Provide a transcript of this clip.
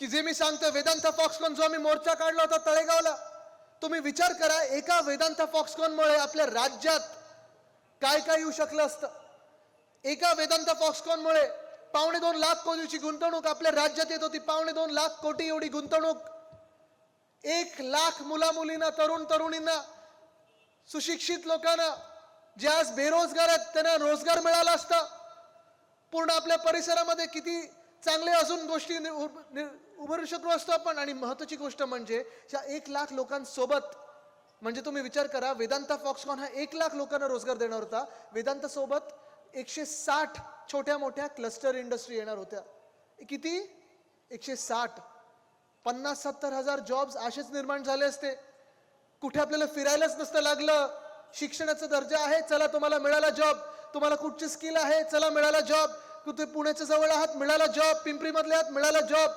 की जे मी सांगतो वेदांत फॉक्सकॉन जो आम्ही मोर्चा काढला होता तळेगावला तुम्ही विचार करा एका वेदांत फॉक्सकॉनमुळे आपल्या राज्यात काय काय येऊ शकलं असतं? एका वेदांत फॉक्सकॉनमुळे पावणे दोन लाख कोटीची गुंतवणूक आपल्या राज्यात येत होती. पावणे दोन लाख कोटी एवढी गुंतवणूक. एक लाख मुला मुलींना तरुण तरुणींना सुशिक्षित लोकांना जे आज बेरोजगार आहेत त्यांना रोजगार मिळाला असता. पूर्ण आपल्या परिसरामध्ये किती चांगले अजून गोष्टी उभारू शकलो असतो आपण आणि महत्वाची गोष्ट म्हणजे या एक लाख लोकांसोबत म्हणजे तुम्ही विचार करा वेदांता फॉक्सकॉन हा एक लाख लोकांना रोजगार देणार होता. वेदांत सोबत एकशे साठ छोट्या मोठ्या क्लस्टर इंडस्ट्री येणार होत्या. किती? एकशे साठ. पन्नास सत्तर हजार जॉब्स असेच निर्माण झाले असते. कुठे आपल्याला फिरायलाच नसतं लागलं. शिक्षणाचा दर्जा आहे चला तुम्हाला मिळाला जॉब तुम्हाला कुठची स्किल आहे चला मिळाला जॉब कुठे पुण्याच्या जवळ आहात? मिळाला जॉब पिंपरी मधले आहात? मिळाला जॉब